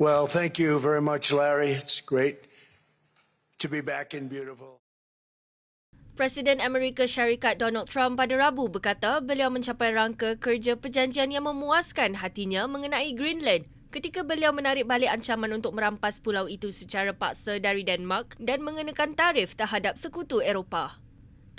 Well, thank you very much, Larry. It's great to be back in beautiful. Presiden Amerika Syarikat Donald Trump pada Rabu berkata beliau mencapai rangka kerja perjanjian yang memuaskan hatinya mengenai Greenland ketika beliau menarik balik ancaman untuk merampas pulau itu secara paksa dari Denmark dan mengenakan tarif terhadap sekutu Eropah.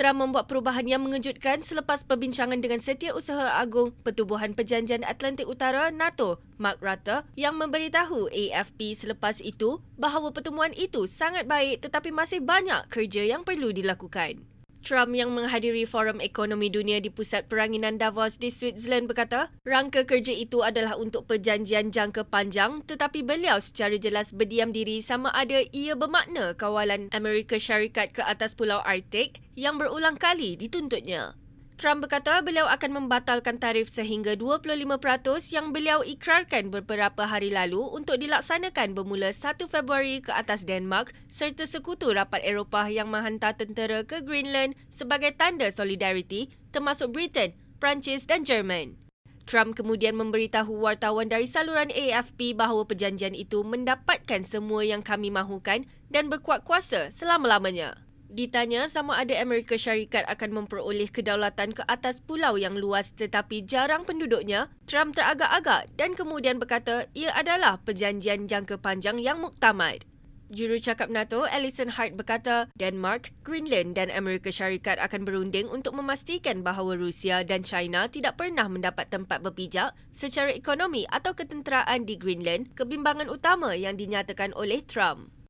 Trump membuat perubahan yang mengejutkan selepas perbincangan dengan Setiausaha Agung Pertubuhan Perjanjian Atlantik Utara NATO, Mark Rutte, yang memberitahu AFP selepas itu bahawa pertemuan itu sangat baik tetapi masih banyak kerja yang perlu dilakukan. Trump yang menghadiri Forum Ekonomi Dunia di Pusat Peranginan Davos di Switzerland berkata, rangka kerja itu adalah untuk perjanjian jangka panjang tetapi beliau secara jelas berdiam diri sama ada ia bermakna kawalan Amerika Syarikat ke atas Pulau Arctic yang berulang kali dituntutnya. Trump berkata beliau akan membatalkan tarif sehingga 25% yang beliau ikrarkan beberapa hari lalu untuk dilaksanakan bermula 1 Februari ke atas Denmark serta sekutu rapat Eropah yang menghantar tentera ke Greenland sebagai tanda solidariti termasuk Britain, Perancis dan Jerman. Trump kemudian memberitahu wartawan dari saluran AFP bahawa perjanjian itu mendapatkan semua yang kami mahukan dan berkuat kuasa selama-lamanya. Ditanya sama ada Amerika Syarikat akan memperoleh kedaulatan ke atas pulau yang luas tetapi jarang penduduknya, Trump teragak-agak dan kemudian berkata ia adalah perjanjian jangka panjang yang muktamad. Jurucakap NATO Alison Hart berkata Denmark, Greenland dan Amerika Syarikat akan berunding untuk memastikan bahawa Rusia dan China tidak pernah mendapat tempat berpijak secara ekonomi atau ketenteraan di Greenland, kebimbangan utama yang dinyatakan oleh Trump.